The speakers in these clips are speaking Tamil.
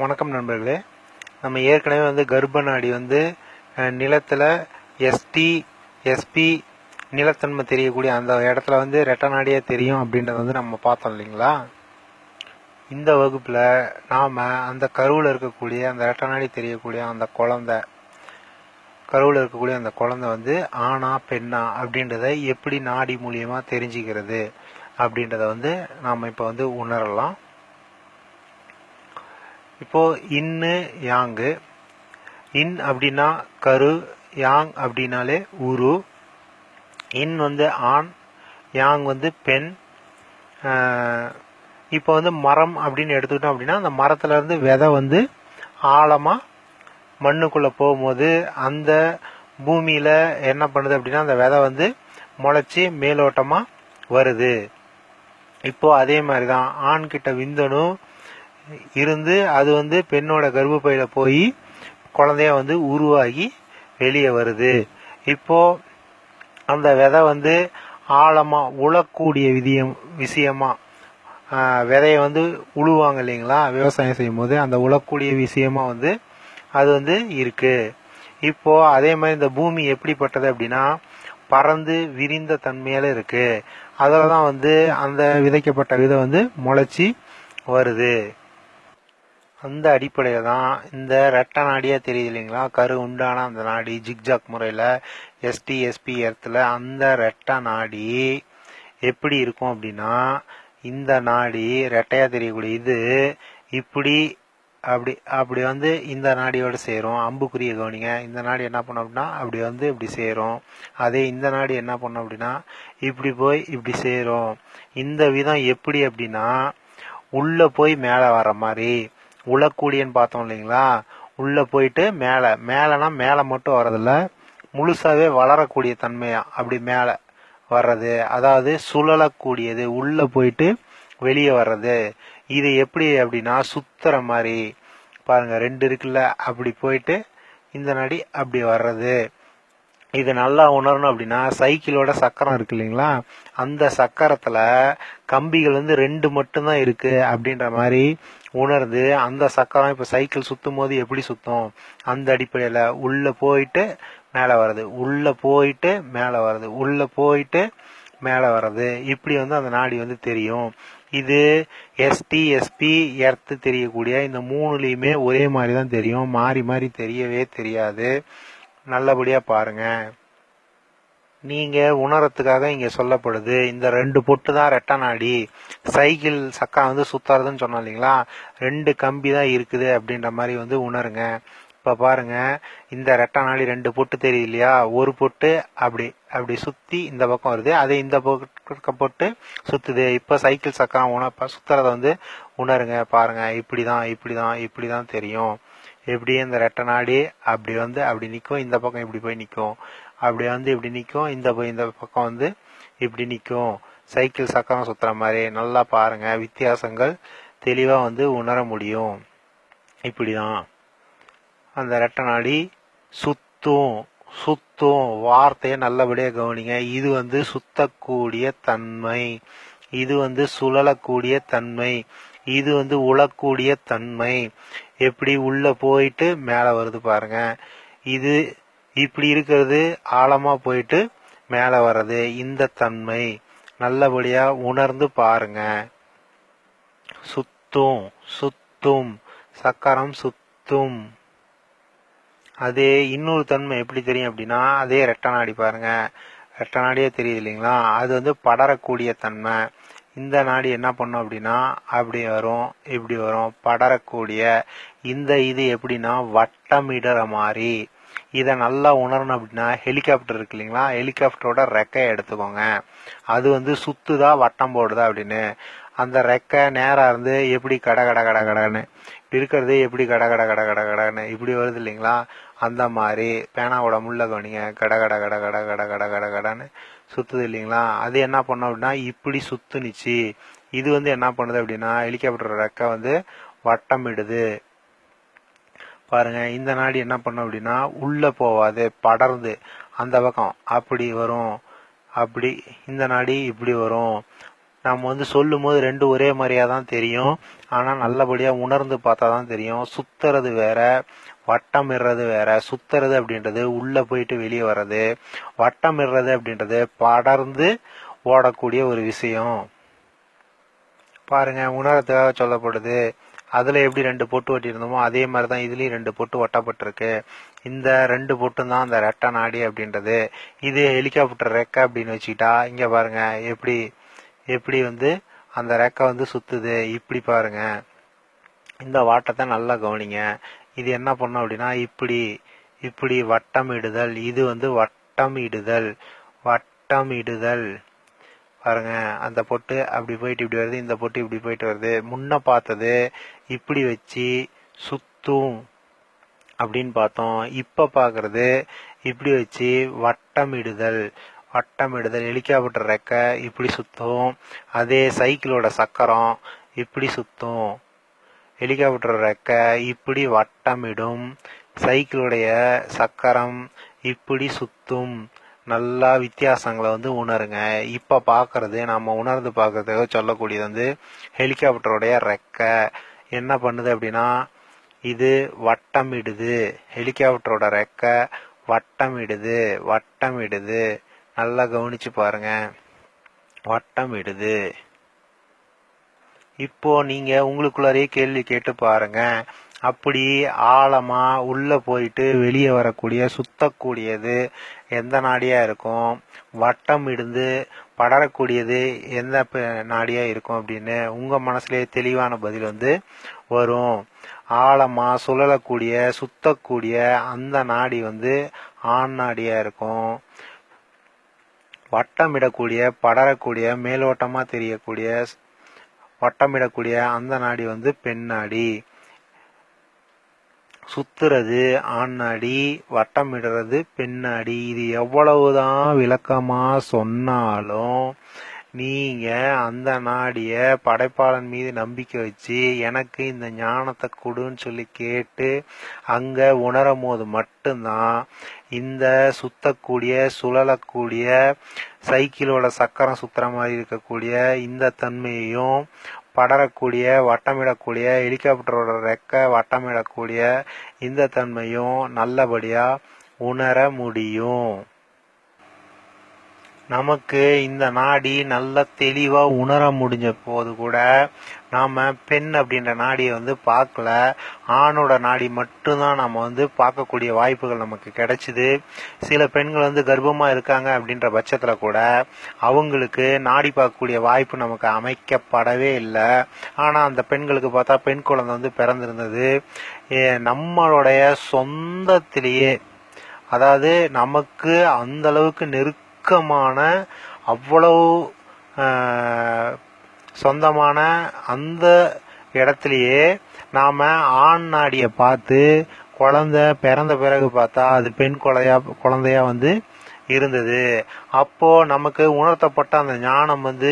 வணக்கம் நண்பர்களே. நம்ம ஏற்கனவே வந்து கர்ப்ப நாடி வந்து நிலத்தில் எஸ்டி எஸ்பி நிலத்தன்மை தெரியக்கூடிய அந்த இடத்துல வந்து ரெட்ட நாடியா தெரியும் அப்படின்றத வந்து நம்ம பார்த்தோம் இல்லைங்களா? இந்த வகுப்பில் நாம் அந்த கருவில் இருக்கக்கூடிய அந்த ரெட்ட நாடி தெரியக்கூடிய அந்த குழந்த கருவில் இருக்கக்கூடிய அந்த குழந்தை வந்து ஆணா பெண்ணா அப்படின்றத எப்படி நாடி மூலியமாக தெரிஞ்சுக்கிறது அப்படின்றத வந்து நாம் இப்போ வந்து உணரலாம். இப்போ இன்னு யாங்கு. இன் அப்படின்னா கரு யாங் அப்படின்னாலே உரு. இன் வந்து ஆண் யாங் வந்து பெண். இப்போ வந்து மரம் அப்படின்னு எடுத்துக்கிட்டோம் அப்படின்னா அந்த மரத்துலேருந்து விதை வந்து ஆழமாக மண்ணுக்குள்ளே போகும்போது அந்த பூமியில் என்ன பண்ணுது அப்படின்னா அந்த விதை வந்து முளைச்சி மேலோட்டமாக வருது. இப்போது அதே மாதிரி தான் ஆண்கிட்ட விந்தணும் இருந்து அது வந்து பெண்ணோட கர்ப்பப்பையில போய் குழந்தைய வந்து உருவாகி வெளியே வருது. இப்போ அந்த விதை வந்து ஆழமா உழக்கூடிய விதியம் விஷயமா விதைய வந்து உழுவாங்க இல்லைங்களா? விவசாயம் செய்யும்போது அந்த உழக்கூடிய விஷயமா வந்து அது வந்து இருக்கு. இப்போ அதே மாதிரி இந்த பூமி எப்படிப்பட்டது அப்படின்னா பறந்து விரிந்த தன்மையில இருக்கு. அதில் தான் வந்து அந்த விதைக்கப்பட்ட விதை வந்து முளைச்சி வருது. அந்த அடிப்படையில் தான் இந்த ரெட்டை நாடியாக தெரியுது இல்லைங்களா? கரு உண்டான அந்த நாடி ஜிக்ஜாக் முறையில் எஸ்டி எஸ்பி இடத்துல அந்த ரெட்டை நாடி எப்படி இருக்கும் அப்படின்னா இந்த நாடி ரெட்டையாக தெரியக்கூடிய இது இப்படி அப்படி அப்படி வந்து இந்த நாடியோடு சேரும். அம்புக்குரிய கவனிங்க. இந்த நாடி என்ன பண்ணும் அப்படின்னா அப்படி வந்து இப்படி சேரும். அதே இந்த நாடி என்ன பண்ணும் அப்படின்னா இப்படி போய் இப்படி சேரும். இந்த விதம் எப்படி அப்படின்னா உள்ளே போய் மேலே வர மாதிரி. உழக்கூடியன்னு பார்த்தோம் இல்லைங்களா? உள்ளே போயிட்டு மேலே மேலேனா மேலே மட்டும் வர்றதில்ல. முழுசாகவே வளரக்கூடிய தன்மையாக அப்படி மேலே வர்றது. அதாவது சுழலக்கூடியது. உள்ளே போயிட்டு வெளியே வர்றது. இது எப்படி அப்படின்னா சுத்துற மாதிரி. பாருங்க ரெண்டு இருக்குல்ல? அப்படி போயிட்டு இந்த நடி அப்படி வர்றது. இது நல்லா உணரணும் அப்படின்னா சைக்கிளோட சக்கரம் இருக்கு இல்லைங்களா? அந்த சக்கரத்தில் கம்பிகள் வந்து ரெண்டு மட்டும்தான் இருக்குது அப்படின்ற மாதிரி உணர்ந்து அந்த சக்கரம் இப்போ சைக்கிள் சுற்றும் போது எப்படி சுற்றும் அந்த அடிப்படையில் உள்ளே போயிட்டு மேலே வர்றது. உள்ளே போயிட்டு மேலே வர்றது. உள்ளே போயிட்டு மேலே வர்றது. இப்படி வந்து அந்த நாடி வந்து தெரியும். இது எஸ்டி எஸ்பி எர்த்து தெரியக்கூடிய இந்த மூணுலேயுமே ஒரே மாதிரி தான் தெரியும். மாறி மாறி தெரியவே தெரியாது. நல்லபடியாக பாருங்கள் நீங்கள் உணரத்துக்காக இங்கே சொல்லப்படுது இந்த ரெண்டு பொட்டு தான் ரெட்ட நாடி சைக்கிள் சக்கா வந்து சுத்தாருதுன்னு சொன்னோம் இல்லைங்களா? ரெண்டு கம்பி தான் இருக்குது அப்படின்ற மாதிரி வந்து உணருங்க. இப்போ பாருங்க இந்த ரெட்ட நாடி ரெண்டு பொட்டு தெரியுது இல்லையா? ஒரு பொட்டு அப்படி அப்படி சுற்றி இந்த பக்கம் வருது அதே இந்த பக்கம் பொட்டு சுற்றுது இப்போ சைக்கிள் சக்கா உணப்ப சுத்துறத வந்து உணருங்க. பாருங்க இப்படிதான் இப்படி தான் தெரியும். எப்படி இந்த ரெட்டை நாடி அப்படி வந்து அப்படி நிற்கும் இந்த பக்கம் இப்படி போய் நிற்கும் அப்படி வந்து இப்படி நிற்கும் இந்த இந்த பக்கம் வந்து இப்படி நிற்கும் சைக்கிள் சக்கரம் சுற்றுற மாதிரி. நல்லா பாருங்கள் வித்தியாசங்கள் தெளிவாக வந்து உணர முடியும். இப்படி தான் அந்த ரெட்டை நாடி சுத்தும். சுத்தும். வார்த்தையை நல்லபடியாக கவனிங்க. இது வந்து சுத்தக்கூடிய தன்மை. இது வந்து சுழலக்கூடிய தன்மை. இது வந்து உழக்கூடிய தன்மை. எப்படி உள்ள போயிட்டு மேலே வருது பாருங்க. இது இப்படி இருக்கிறது ஆழமா போயிட்டு மேலே வர்றது இந்த தன்மை. நல்லபடியா உணர்ந்து பாருங்க. சுத்தும் சுத்தும் சக்கரம் சுத்தும். அதே இன்னொரு தன்மை எப்படி தெரியும் அப்படின்னா அதே ரெட்டை நாடி பாருங்க. ரெட்டை நாடியே தெரியுது இல்லைங்களா? அது வந்து படரக்கூடிய தன்மை. இந்த நாடி என்ன பண்ணும் அப்படின்னா அப்படி வரும் இப்படி வரும். படரக்கூடிய. இந்த இது எப்படின்னா வட்டமிடுற மாதிரி. இதை நல்லா உணரணும் அப்படின்னா ஹெலிகாப்டர் இருக்கு இல்லைங்களா ஹெலிகாப்டரோட ரெக்கையை எடுத்துக்கோங்க அது வந்து சுத்துதா வட்டம் போடுதா அப்படின்னு அந்த ரெக்கை நேராக இருந்து எப்படி கட கட கட கடன்னு இருக்கிறது எப்படி கட கட கட கட கடன்னு இப்படி வருது இல்லைங்களா அந்த மாதிரி பேனாவோட முள்ள கவனிங்க கட கட கட கட கட கட கட கடன்னு சுத்துது இல்லைங்களா அது என்ன பண்ணும் அப்படின்னா இப்படி சுத்துனுச்சு இது வந்து என்ன பண்ணுது அப்படின்னா ஹெலிகாப்டர் ரெக்கை வந்து வட்டமிடுது பாருங்க இந்த நாடி என்ன பண்ணும் அப்படின்னா உள்ள போவாது படர்ந்து. அந்த பக்கம் அப்படி வரும். அப்படி இந்த நாடி இப்படி வரும். நம்ம வந்து சொல்லும் போது ரெண்டு ஒரே மாதிரியா தான் தெரியும். ஆனால் நல்லபடியாக உணர்ந்து பார்த்தா தான் தெரியும். சுத்துறது வேற வட்டம் இடுறது வேற. சுத்துறது அப்படின்றது உள்ளே போயிட்டு வெளியே வர்றது. வட்டம் இடுறது அப்படின்றது படர்ந்து ஓடக்கூடிய ஒரு விஷயம். பாருங்க உணரத்துக்காக சொல்லப்படுது. அதில் எப்படி ரெண்டு பொட்டு ஒட்டியிருந்தோமோ அதே மாதிரி தான் இதுலேயும் ரெண்டு பொட்டு ஒட்டப்பட்டிருக்கு. இந்த ரெண்டு பொட்டும் தான் அந்த ரெட்டை நாடி அப்படின்றது. இது ஹெலிகாப்டர் ரெக்கை அப்படின்னு வச்சுக்கிட்டா இங்கே பாருங்கள் எப்படி எப்படி வந்து அந்த ரெக்கை வந்து சுற்றுது இப்படி பாருங்கள் இந்த வாட்டத்தை நல்லா கவனிங்க. இது என்ன பண்ணும் அப்படின்னா இப்படி இப்படி வட்டம் இடுதல் இது வந்து வட்டம் இடுதல் வட்டம் இடுதல் பாருங்க அந்த பொட்டு அப்படி போயிட்டு இப்படி வருது இந்த பொட்டு இப்படி போயிட்டு வருது. முன்ன பார்த்தது இப்படி வச்சு சுத்தும் அப்படின்னு பார்த்தோம். இப்ப பாக்குறது இப்படி வச்சு வட்டமிடுதல் வட்டமிடுதல் ஹெலிகாப்டர் ரெக்க இப்படி சுத்தும். அதே சைக்கிளோட சக்கரம் இப்படி சுத்தும். ஹெலிகாப்டர் ரெக்க இப்படி வட்டமிடும். சைக்கிளுடைய சக்கரம் இப்படி சுத்தும். நல்லா வித்தியாசங்களை வந்து உணருங்க. இப்போ பார்க்குறது நம்ம உணர்ந்து பார்க்குறதுக்காக சொல்லக்கூடியது வந்து ஹெலிகாப்டருடைய ரெக்கை. என்ன பண்ணுது அப்படின்னா இது வட்டமிடுது. ஹெலிகாப்டரோட ரெக்கை வட்டமிடுது வட்டமிடுது. நல்லா கவனிச்சு பாருங்க. வட்டமிடுது. இப்போ நீங்க உங்களுக்குள்ளாரையே கேள்வி கேட்டு பாருங்க. அப்படி ஆழமாக உள்ளே போயிட்டு வெளியே வரக்கூடிய சுத்தக்கூடியது எந்த நாடியாக இருக்கும்? வட்டம் இருந்து படரக்கூடியது எந்த நாடியாக இருக்கும் அப்படின்னு உங்கள் மனசுலேயே தெளிவான பதில் வந்து வரும். ஆழமாக சுழலக்கூடிய சுத்தக்கூடிய அந்த நாடி வந்து ஆண் நாடியாக இருக்கும். வட்டமிடக்கூடிய படரக்கூடிய மேலோட்டமாக தெரியக்கூடிய வட்டமிடக்கூடிய அந்த நாடி வந்து பெண் நாடி. சுத்துறது ஆண்ணாடி வட்டமிடுறது பெண்ணாடி இது எவ்வளவுதான் விளக்கமா சொன்னாலும் நீங்க அந்த நாடிய படைப்பாளன் மீது நம்பிக்கை வச்சு எனக்கு இந்த ஞானத்தை கொடுன்னு சொல்லி கேட்டு அங்க உணரும் போது மட்டும்தான் இந்த சுத்தக்கூடிய சுழலக்கூடிய சைக்கிளோட சக்கரம் சுத்துற மாதிரி இருக்கக்கூடிய இந்த தன்மையையும் படரக்கூடிய வட்டமிடக்கூடிய ஹெலிகாப்டரோட ரெக்க வட்டமிடக்கூடிய இந்த தன்மையும் நல்லபடியாக உணர முடியும். நமக்கு இந்த நாடி நல்ல தெளிவாக உணர முடிஞ்ச போது கூட நாம் பெண் அப்படின்ற நாடியை வந்து பார்க்கல. ஆணோட நாடி மட்டும்தான் நம்ம வந்து பார்க்கக்கூடிய வாய்ப்புகள் நமக்கு கிடைச்சிது. சில பெண்கள் வந்து கர்ப்பமாக இருக்காங்க அப்படின்ற பட்சத்தில் கூட அவங்களுக்கு நாடி பார்க்கக்கூடிய வாய்ப்பு நமக்கு அமைக்கப்படவே இல்லை. ஆனால் அந்த பெண்களுக்கு பார்த்தா பெண் குழந்தை வந்து பிறந்திருந்தது. நம்மளுடைய சொந்தத்திலேயே அதாவது நமக்கு அந்த அளவுக்கு நெருக்கமான அவ்வளவு சொந்தமான அந்த இடத்துலையே நாம் ஆண் நாடியை பார்த்து குழந்தை பிறந்த பிறகு பார்த்தா அது பெண் குழந்தையா குழந்தையா வந்து இருந்தது. அப்போ நமக்கு உணர்த்தப்பட்ட அந்த ஞானம் வந்து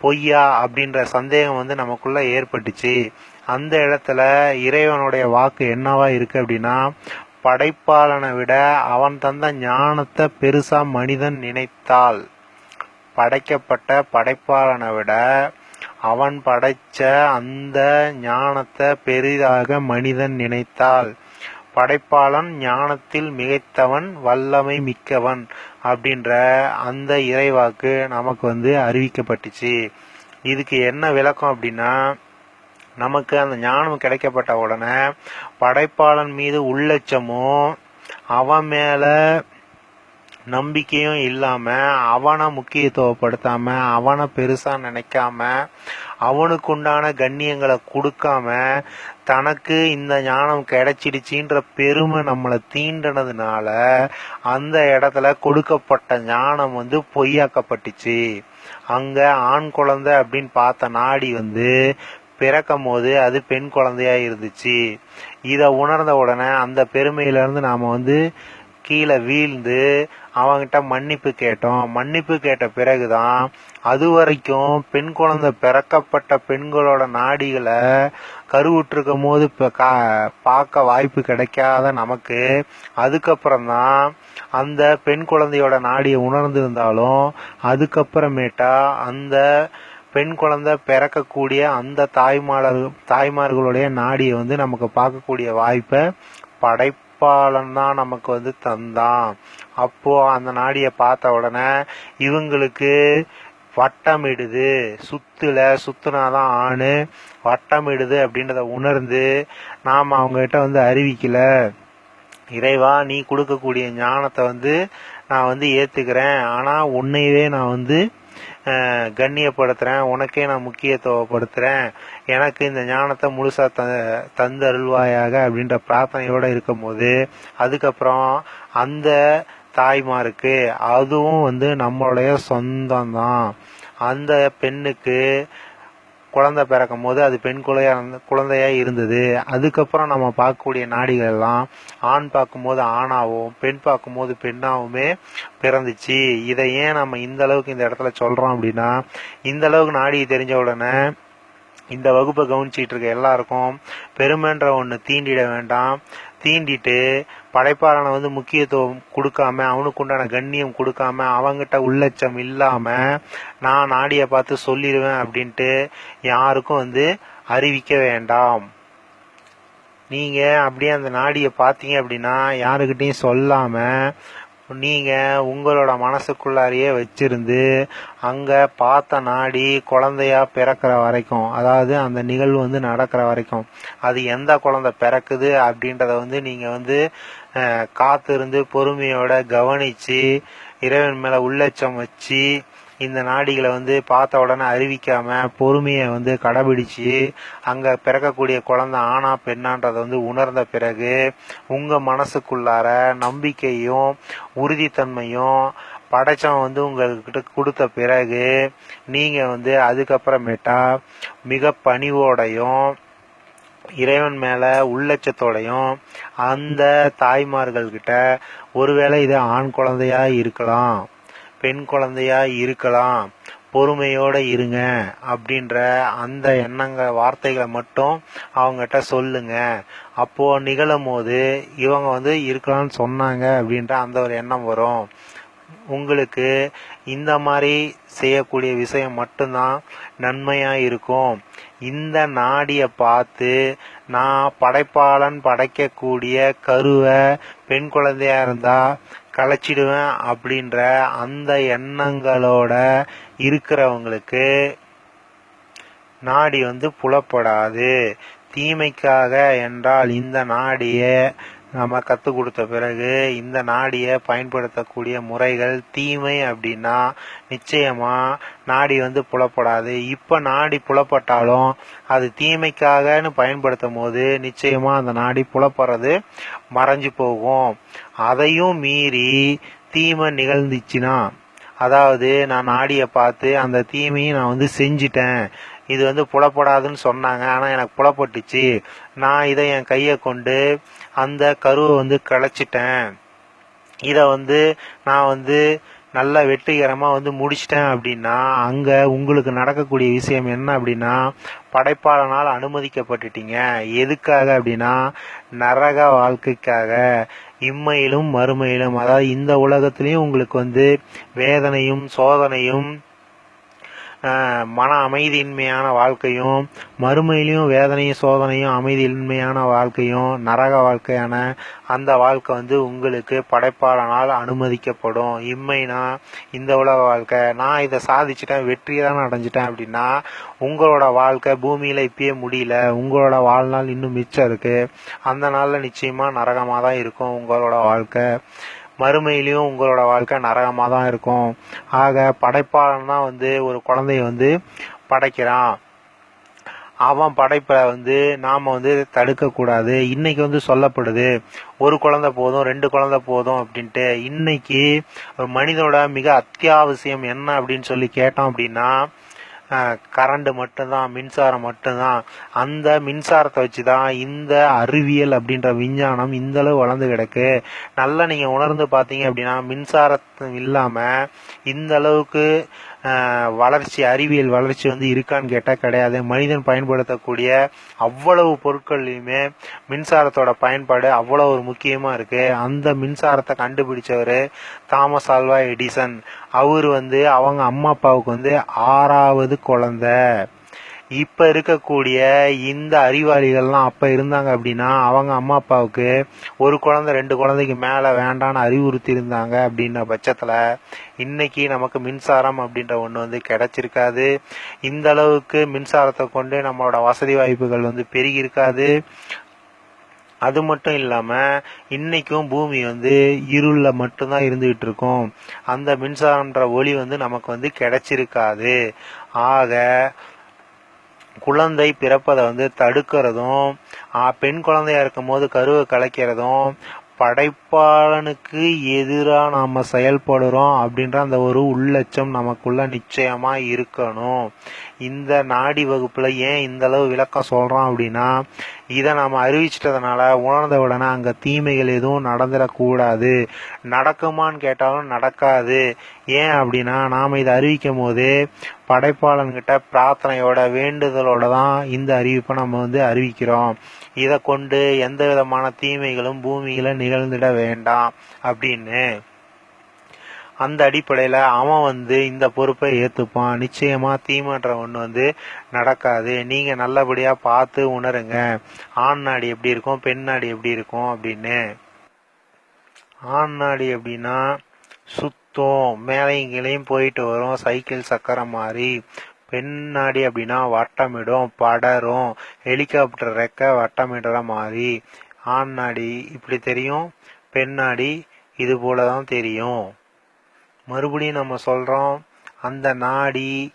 பொய்யா அப்படின்ற சந்தேகம் வந்து நமக்குள்ள ஏற்பட்டுச்சு. அந்த இடத்துல இறைவனுடைய வாக்கு என்னவா இருக்கு அப்படின்னா படைப்பாளனை விட அவன் தந்த ஞானத்தை பெருசா மனிதன் நினைத்தால் படைக்கப்பட்ட படைப்பாளனை விட அவன் படைச்ச அந்த ஞானத்தை பெரிதாக மனிதன் நினைத்தால் படைப்பாளன் ஞானத்தில் மிகைத்தவன் வல்லமை மிக்கவன் அப்படின்ற அந்த இறைவாக்கு நமக்கு வந்து அறிவிக்கப்பட்டுச்சு. இதுக்கு என்ன விளக்கம் அப்படின்னா நமக்கு அந்த ஞானம் கிடைக்கப்பட்ட உடனே படைப்பாளன் மீது உள்ளச்சமும் அவன் மேல நம்பிக்கையும் இல்லாம அவனை முக்கியத்துவப்படுத்தாம அவனை பெருசா நினைக்காம அவனுக்கு உண்டான கண்ணியங்களை கொடுக்காம தனக்கு இந்த ஞானம் கிடைச்சிடுச்சின்ற பெருமை நம்மளை தீண்டினதுனால அந்த இடத்துல கொடுக்கப்பட்ட ஞானம் வந்து பொய்யாக்கப்பட்டுச்சு. அங்க ஆண் குழந்தை அப்படின்னு பார்த்த நாடி வந்து பிறக்கும் போது அது பெண் குழந்தையா இருந்துச்சு. இதை உணர்ந்த உடனே அந்த பெருமையிலேருந்து நாம் வந்து கீழே வீழ்ந்து அவங்கிட்ட மன்னிப்பு கேட்டோம். மன்னிப்பு கேட்ட பிறகுதான் அது வரைக்கும் பெண் குழந்தை பிறக்கப்பட்ட பெண்களோட நாடிகளை கருவுற்றிருக்கும் போது இப்போ கா- பார்க்க வாய்ப்பு கிடைக்காத நமக்கு. அதுக்கப்புறம் தான் அந்த பெண் குழந்தையோட நாடியை உணர்ந்திருந்தாலும் அதுக்கப்புறமேட்டா அந்த பெண் குழந்தை பிறக்கக்கூடிய அந்த தாய்மார்கள் தாய்மார்களுடைய நாடியை வந்து நமக்கு பார்க்கக்கூடிய வாய்ப்பை படைப்பாளன் தான் நமக்கு வந்து தந்தான். அப்போ அந்த நாடியை பார்த்த உடனே இவங்களுக்கு வட்டமிடுது. சுத்துல சுத்துனாதான் ஆணு. வட்டமிடுது அப்படின்றத உணர்ந்து நாம் அவங்ககிட்ட வந்து அறிவிக்கல. இறைவா நீ கொடுக்கக்கூடிய ஞானத்தை வந்து நான் வந்து ஏத்துக்கிறேன். ஆனா உன்னையவே நான் வந்து கண்ணியப்படுத்துகிறேன் கண்ணியப்படுத்துறேன் உனக்கே நான் முக்கியத்துவப்படுத்துறேன் எனக்கு இந்த ஞானத்தை முழுசா த தந்தருள்வாயாக அப்படின்ற பிரார்த்தனையோட இருக்கும்போது அதுக்கப்புறம் அந்த தாய்மாருக்கு அதுவும் வந்து நம்மளுடைய சொந்தம் தான் அந்த பெண்ணுக்கு குழந்தை பிறக்கும் போது அது பெண் குழையா குழந்தையா இருந்தது. அதுக்கப்புறம் நம்ம பார்க்கக்கூடிய நாடிகள் எல்லாம் ஆண் பார்க்கும்போது ஆணாவும் பெண் பார்க்கும்போது பெண்ணாவுமே பிறந்துச்சு. இதை ஏன் நம்ம இந்த அளவுக்கு இந்த இடத்துல சொல்றோம் அப்படின்னா இந்த அளவுக்கு நாடி தெரிஞ்ச உடனே இந்த வகுப்பை கவனிச்சிட்டு இருக்க எல்லாருக்கும் பெருமைன்ற ஒன்று தீண்டிட வேண்டாம். தீண்டிட்டு படைப்பாளனை வந்து முக்கியத்துவம் கொடுக்காம அவனுக்கு உண்டான கண்ணியம் கொடுக்காம அவங்கிட்ட உள்ளச்சம் இல்லாம நான் நாடியை பார்த்து சொல்லிடுவேன் அப்படின்ட்டு யாருக்கும் வந்து அறிவிக்க வேண்டாம். நீங்க அப்படியே அந்த நாடியை பார்த்தீங்க அப்படின்னா யாருக்கிட்டையும் சொல்லாம நீங்க உங்களோட மனசுக்குள்ளாரையே வச்சிருந்து அங்க பார்த்த நாடி குழந்தையா பிறக்கிற வரைக்கும் அதாவது அந்த நிகழ்வு வந்து நடக்கிற வரைக்கும் அது எந்த குழந்தை பிறக்குது அப்படின்றத வந்து நீங்க வந்து காத்திருந்து பொறுமையோட கவனிச்சு இறைவன் மேல உள்ளச்சம் வச்சு இந்த நாடிகளை வந்து பார்த்த உடனே அறிவிக்காம பொறுமையை வந்து கடைபிடிச்சு அங்க பிறக்கக்கூடிய குழந்தை ஆனா பெண்ணான்றதை வந்து உணர்ந்த பிறகு உங்க மனசுக்குள்ளார நம்பிக்கையும் உறுதித்தன்மையும் படைச்சவன் வந்து உங்ககிட்ட கொடுத்த பிறகு நீங்க வந்து அதுக்கப்புறமேட்டா மிக பணிவோடையும் இறைவன் மேலே உள்ளச்சத்தோடையும் அந்த தாய்மார்கள் கிட்ட ஒருவேளை இது ஆண் குழந்தையா இருக்கலாம் பெண் குழந்தையா இருக்கலாம் பொறுமையோட இருங்க அப்படின்ற அந்த எண்ணங்கள் வார்த்தைகளை மட்டும் அவங்ககிட்ட சொல்லுங்க. அப்போ நிகழும் போது இவங்க வந்து இருக்கலாம்னு சொன்னாங்க அப்படின்ற அந்த ஒரு எண்ணம் வரும். உங்களுக்கு இந்த மாதிரி செய்யக்கூடிய விஷயம் மட்டும்தான் நன்மையாக இருக்கும். இந்த நாடியை பார்த்து நான் படைப்பாளன் படைக்கக்கூடிய கருவை பெண் குழந்தையா இருந்தால் கலைச்சிடுவேன் அப்படின்ற அந்த எண்ணங்களோட இருக்கிறவங்களுக்கு நாடி வந்து புலப்படாது. தீமைக்காக என்றால் இந்த நாடியை நம்ம கற்றுக் கொடுத்த பிறகு இந்த நாடியை பயன்படுத்தக்கூடிய முறைகள் தீமை அப்படின்னா நிச்சயமா நாடி வந்து புலப்படாது. இப்ப நாடி புலப்பட்டாலும் அது தீமைக்காகன்னு பயன்படுத்தும் போது நிச்சயமா அந்த நாடி புலப்படுறது மறைஞ்சு போகும். அதையும் மீறி தீமை நிகழ்ந்துச்சுன்னா அதாவது நான் நாடியை பார்த்து அந்த தீமையும் நான் வந்து செஞ்சிட்டேன் இது வந்து புலப்படாதுன்னு சொன்னாங்க. ஆனால் எனக்கு புலப்பட்டுச்சு. நான் இதை என் கையை கொண்டு அந்த கருவை வந்து களைச்சிட்டேன். இதை வந்து நான் வந்து நல்லா வெற்றிகரமாக வந்து முடிச்சிட்டேன் அப்படின்னா அங்கே உங்களுக்கு நடக்கக்கூடிய விஷயம் என்ன அப்படின்னா படைப்பாளனால் அனுமதிக்கப்பட்டுட்டீங்க. எதுக்காக அப்படின்னா நரக வாழ்க்கைக்காக இம்மையிலும் மறுமையிலும். அதாவது இந்த உலகத்திலையும் உங்களுக்கு வந்து வேதனையும் சோதனையும் மன அமைதியின்மையான வாழ்க்கையும் மறுமையிலையும் வேதனையும் சோதனையும் அமைதியின்மையான வாழ்க்கையும் நரக வாழ்க்கையான அந்த வாழ்க்கை வந்து உங்களுக்கு படைப்பாளனால் அனுமதிக்கப்படும். இம்மைனா இந்த உலக வாழ்க்கை நான் இதை சாதிச்சிட்டேன் வெற்றியை தான் அடைஞ்சிட்டேன் அப்படின்னா உங்களோட வாழ்க்கை பூமியில் இப்பயே முடியல உங்களோட வாழ்நாள் இன்னும் மிச்சம் இருக்குது அந்த நாளில் நிச்சயமாக நரகமாக தான் இருக்கும் உங்களோட வாழ்க்கை. மறுமையிலையும் உங்களோட வாழ்க்கை நரகமாக தான் இருக்கும். ஆக படைப்பாளன் தான் வந்து ஒரு குழந்தைய வந்து படைக்கிறான். அவன் படைப்பை வந்து நாம் வந்து தடுக்கக்கூடாது. இன்னைக்கு வந்து சொல்லப்படுது ஒரு குழந்தை போதும் ரெண்டு குழந்தை போதும் அப்படின்ட்டு. இன்னைக்கு ஒரு மனிதனோட மிக அத்தியாவசியம் என்ன அப்படின்னு சொல்லி கேட்டோம் அப்படின்னா கரண்ட் மட்டும்தான் மின்சாரம் மட்டும்தான். அந்த மின்சாரத்தை வச்சு தான் இந்த அறிவியல் அப்படின்ற விஞ்ஞானம் இந்த அளவு வளர்ந்து கிடக்கு. நல்லா நீங்க உணர்ந்து பாத்தீங்க அப்படின்னா மின்சாரம் இல்லாமல் இல்லாம இந்த அளவுக்கு வளர்ச்சி அறிவியல் வளர்ச்சி வந்து இருக்கான்னு கேட்டால் கிடையாது. மனிதன் பயன்படுத்தக்கூடிய அவ்வளவு பொருட்கள்லையுமே மின்சாரத்தோட பயன்பாடு அவ்வளோ ஒரு முக்கியமாக இருக்குது அந்த மின்சாரத்தை கண்டுபிடிச்சவர் தாமஸ் ஆல்வா எடிசன். அவர் வந்து அவங்க அம்மா அப்பாவுக்கு வந்து ஆறாவது குழந்தை. இப்ப இருக்கக்கூடிய இந்த அறிவாளிகள்லாம் அப்ப இருந்தாங்க அப்படின்னா அவங்க அம்மா அப்பாவுக்கு ஒரு குழந்தை ரெண்டு குழந்தைக்கு மேல வேண்டான்னு அறிவுறுத்தி இருந்தாங்க அப்படின்ன பட்சத்துல இன்னைக்கு நமக்கு மின்சாரம் அப்படின்ற ஒண்ணு வந்து கிடைச்சிருக்காது. இந்த அளவுக்கு மின்சாரத்தை கொண்டு நம்மளோட வசதி வாய்ப்புகள் வந்து பெருகி இருக்காது அது மட்டும் இல்லாம இன்னைக்கும் பூமி வந்து இருள்ல மட்டும்தான் இருந்துகிட்டு இருக்கும் அந்த மின்சாரம்ன்ற ஒளி வந்து நமக்கு வந்து கிடைச்சிருக்காது. ஆக குழந்தை பிறப்பதை வந்து தடுக்கிறதும் பெண் குழந்தையா இருக்கும் போது கருவை கலைக்கிறதும் படைப்பாளனுக்கு எதிராக நாம் செயல்படுறோம் அப்படின்ற அந்த ஒரு உள்ளட்சம் நமக்குள்ள நிச்சயமாக இருக்கணும். இந்த நாடி வகுப்பில் ஏன் இந்த அளவு விளக்கம் சொல்கிறோம் அப்படின்னா இதை நாம் அறிவிச்சிட்டதுனால உணர்ந்த உடனே அங்கே தீமைகள் எதுவும் நடந்துடக்கூடாது. நடக்குமான்னு கேட்டாலும் நடக்காது. ஏன் அப்படின்னா நாம் இதை அறிவிக்கும் போது படைப்பாளன்கிட்ட பிரார்த்தனையோட வேண்டுதலோட தான் இந்த அறிவிப்பை நம்ம வந்து அறிவிக்கிறோம். இதை கொண்டு எந்த விதமான தீமைகளும் பூமியில் நிகழ்ந்திட வேண்டாம் அப்படின்னு. அந்த அடிப்படையில் அவன் வந்து இந்த பொறுப்பை ஏற்றுப்பான் நிச்சயமாக தீமைன்ற ஒன்று வந்து நடக்காது. நீங்கள் நல்லபடியாக பார்த்து உணருங்க. ஆண் நாடி எப்படி இருக்கும் பெண் நாடி எப்படி இருக்கும் அப்படின்னு. ஆண் நாடி அப்படின்னா சுத்தம் மேலையும் கீழையும் போயிட்டு வரும். சைக்கிள் சக்கரம் மாதிரி. பெண்ணாடி அப்படின்னா வட்டமிடும் படரும். ஹெலிகாப்டர் ரெக்க வட்டமிடுற மாதிரி. ஆண் நாடி இப்படி தெரியும் பெண்ணாடி இது போல தான் தெரியும். மறுபடியும் நம்ம சொல்கிறோம் அந்த நாடி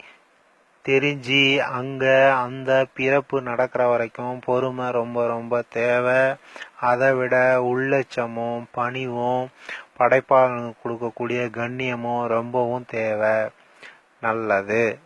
தெரிஞ்சு அங்கே அந்த பிறப்பு நடக்கிற வரைக்கும் பொறுமை ரொம்ப ரொம்ப தேவை. அதை விட உள்ளட்சமும் பணிவும் படைப்பாளனுக்கு கொடுக்கக்கூடிய கண்ணியமும் ரொம்பவும் தேவை. நல்லது.